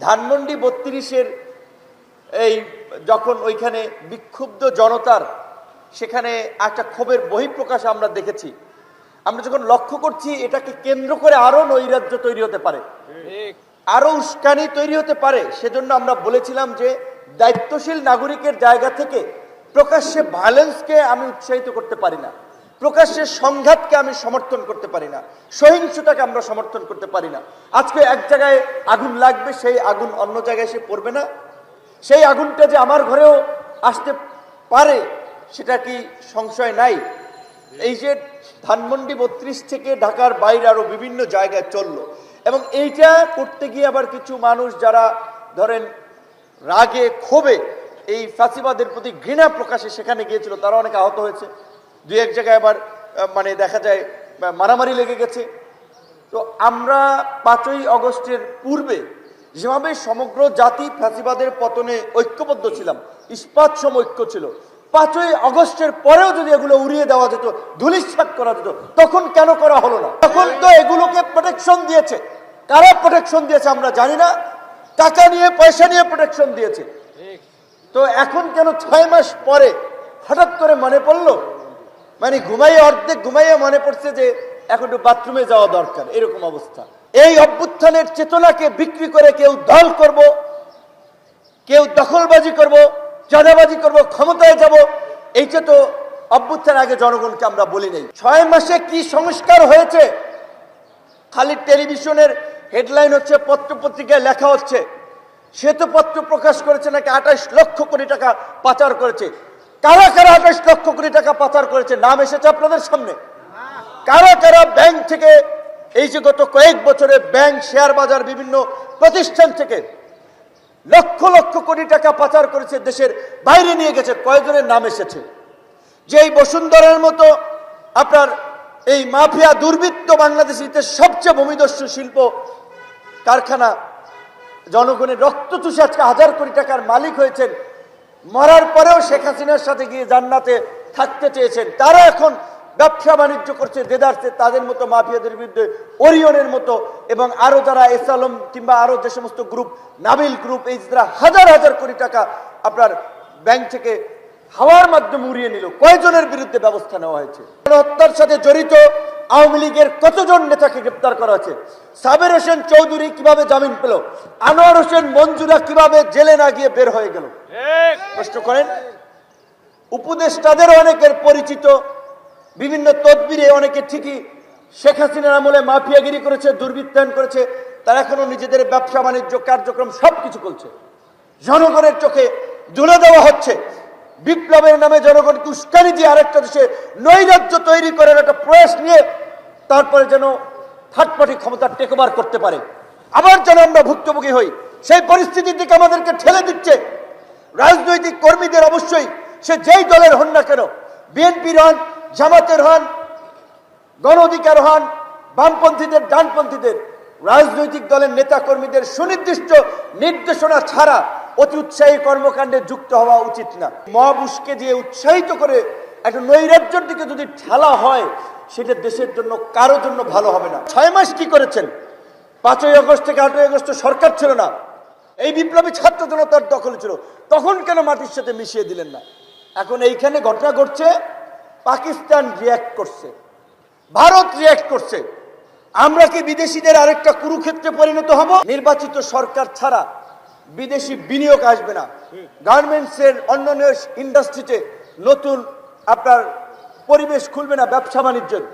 ধানমন্ডি বত্রিশের এই যখন ওইখানে বিক্ষুব্ধ জনতার সেখানে একটা ক্ষোভের বহিঃপ্রকাশ আমরা দেখেছি। আমরা যখন লক্ষ্য করছি এটাকে কেন্দ্র করে আরও নৈরাজ্য তৈরি হতে পারে। আরও উস্কানি তৈরি হতে পারে। সেজন্য আমরা বলেছিলাম যে দায়িত্বশীল নাগরিকের জায়গা থেকে প্রকাশ্যে ভায়োলেন্সকে আমি উৎসাহিত করতে পারি না। প্রকাশ্যে সংঘাতকে আমি সমর্থন করতে পারি না। সহিংসতাকে আমরা সমর্থন করতে পারি না। আজকে এক জায়গায় আগুন লাগবে, সেই আগুন অন্য জায়গায় এসে পড়বে না। সেই আগুনটা যে আমার ঘরেও আসতে পারে, সেটা কি সংশয় নাই? এই যে ধানমন্ডি বত্রিশ থেকে ঢাকার বাইরে আরও বিভিন্ন জায়গায় চলল। এবং এইটা করতে গিয়ে আবার কিছু মানুষ যারা ধরেন রাগে ক্ষোভে এই ফাঁসিবাদের প্রতি ঘৃণা প্রকাশে সেখানে গিয়েছিল, তারা অনেক আহত হয়েছে। দুই এক জায়গায় আবার মানে দেখা যায় মারামারি লেগে গেছে। তো আমরা পাঁচই অগস্টের পূর্বে যেভাবে সমগ্র জাতি ফ্যাসিবাদের পতনে ঐক্যবদ্ধ ছিলাম, ইস্পাত সম ঐক্য ছিল, পাঁচই অগস্টের পরেও যদি এগুলো উড়িয়ে দেওয়া যেত ধুলিস্বাত করা যেত, তখন কেন করা হলো না? তখন তো এগুলোকে প্রোটেকশন দিয়েছে। কারা প্রোটেকশন দিয়েছে আমরা জানি না। টাকা নিয়ে, পয়সা নিয়ে প্রোটেকশন দিয়েছে। তো এখন কেন ছয় মাস পরে হঠাৎ করে মনে পড়ল মানে ঘুমাইয়ে অর্ধেক ঘুমাইয়ে মনে পড়ছে যে এখন একটু বাথরুমে যাওয়া দরকার, এরকম অবস্থা। এই অভ্যুত্থানের চেতনাকে বিক্রি করে কেউ দল করব, কেউ দখলবাজি করব, চাঁদাবাজি করব, ক্ষমতায় যাব, এইটা তো অভ্যুত্থান আগে জনগণকে আমরা বলি নাই। ছয় মাসে কি সংস্কার হয়েছে? খালি টেলিভিশনের হেডলাইন হচ্ছে পত্র পত্রিকায় লেখা হচ্ছে। শ্বেতপত্র প্রকাশ করেছে, নাকি আঠাশ লক্ষ কোটি টাকা পাচার করেছে। কারা কারা আঠাশ লক্ষ কোটি টাকা পাচার করেছে? নাম এসেছে আপনাদের সামনে। কারা কারা ব্যাংক থেকে এই যে গত কয়েক বছরে ব্যাংক, শেয়ার বাজার, বিভিন্ন প্রতিষ্ঠান থেকে লক্ষ লক্ষ কোটি টাকা পাচার করেছে, দেশের বাইরে নিয়ে গেছে কয়েকজনের নাম এসেছে? যে এই বসুন্ধরার মতো আপনার এই মাফিয়া দুর্বৃত্ত বাংলাদেশিতে সবচেয়ে ভূমিদস্যু শিল্প কারখানা, জনগণের রক্ত চুষে আজকে হাজার কোটি টাকার মালিক হয়েছেন মরার পরেও শেখ হাসিনার সাথে গিয়ে জান্নাতে থাকতে চেয়েছেন। তারা এখন ব্যবসা বাণিজ্য করছে দেদারছে তাদের মতো মাফিয়াদের বিরুদ্ধে, ওরিয়নের মতো, এবং আরও যারা এস আলম কিংবা আরও যে সমস্ত গ্রুপ নাবিল গ্রুপ এই যারা হাজার হাজার কোটি টাকা আপনার ব্যাংক থেকে হাওয়ার মাধ্যমে উড়িয়ে নিল। কয়জনের বিরুদ্ধে ব্যবস্থা নেওয়া হয়েছে? হত্যার সাথে জড়িত আওয়ামী লীগের কতজন নেতাকে গ্রেপ্তার করা হয়েছে? সাবের হোসেন চৌধুরী কীভাবে জামিন পেল? আনোয়ার হোসেন মঞ্জুরা কীভাবে জেলে না গিয়ে বের হয়ে গেল? প্রশ্ন করেন। উপদেষ্টাদের অনেকের পরিচিত, বিভিন্ন তদবিরে অনেকে ঠিকই শেখ হাসিনার আমলে মাফিয়াগিরি করেছে, দুর্বৃত্তায়ন করেছে, তারা এখনও নিজেদের ব্যবসা বাণিজ্য, কার্যক্রম সবকিছু করছে। জনগণের চোখে জুলে দেওয়া হচ্ছে। বিপ্লবের নামে জনগণকে উস্কানি দিয়ে আরেকটা দেশে নৈরাজ্য তৈরি করার একটা প্রয়াস নিয়ে তারপরে যেন থার্ড পার্টি ক্ষমতা টেকওভার করতে পারে। আবার যেন আমরা ভুক্তভোগী হই। সেই পরিস্থিতির দিকে আমাদেরকে ঠেলে দিচ্ছে। রাজনৈতিক কর্মীদের অবশ্যই, সে যেই দলের হন না কেন, বিএনপির হন, জামাতের হন, গণ অধিকার হন, বামপন্থীদের, ডানপন্থীদের, রাজনৈতিক দলের নেতা কর্মীদের সুনির্দিষ্ট নির্দেশনা ছাড়া অতি উৎসাহী কর্মকাণ্ডে যুক্ত হওয়া উচিত না। উস্কে দিয়ে উৎসাহিত করে একটা নৈরাজ্যের দিকে যদি ঠেলা হয়, সেটা দেশের জন্য কারও জন্য ভালো হবে না। ছয় মাস কি করেছেন? পাঁচই আগস্ট থেকে আটই আগস্ট সরকার ছিল না। এই বিপ্লবী ছাত্র জনতার দখল ছিল। তখন কেন মাটির সাথে মিশিয়ে দিলেন না? এখন এইখানে ঘটনা ঘটছে, পাকিস্তান রিয়াক্ট করছে। ভারত রিয়াক্ট করছে। আমরা কি বিদেশিদের আরেকটা কুরুক্ষেত্রে পরিণত হব? নির্বাচিত সরকার ছাড়া বিদেশি বিনিয়োগ আসবে না। গার্মেন্টস এর অন্যান্য ইন্ডাস্ট্রিতে নতুন আপনার পরিবেশ খুলবে না ব্যবসা বাণিজ্যের।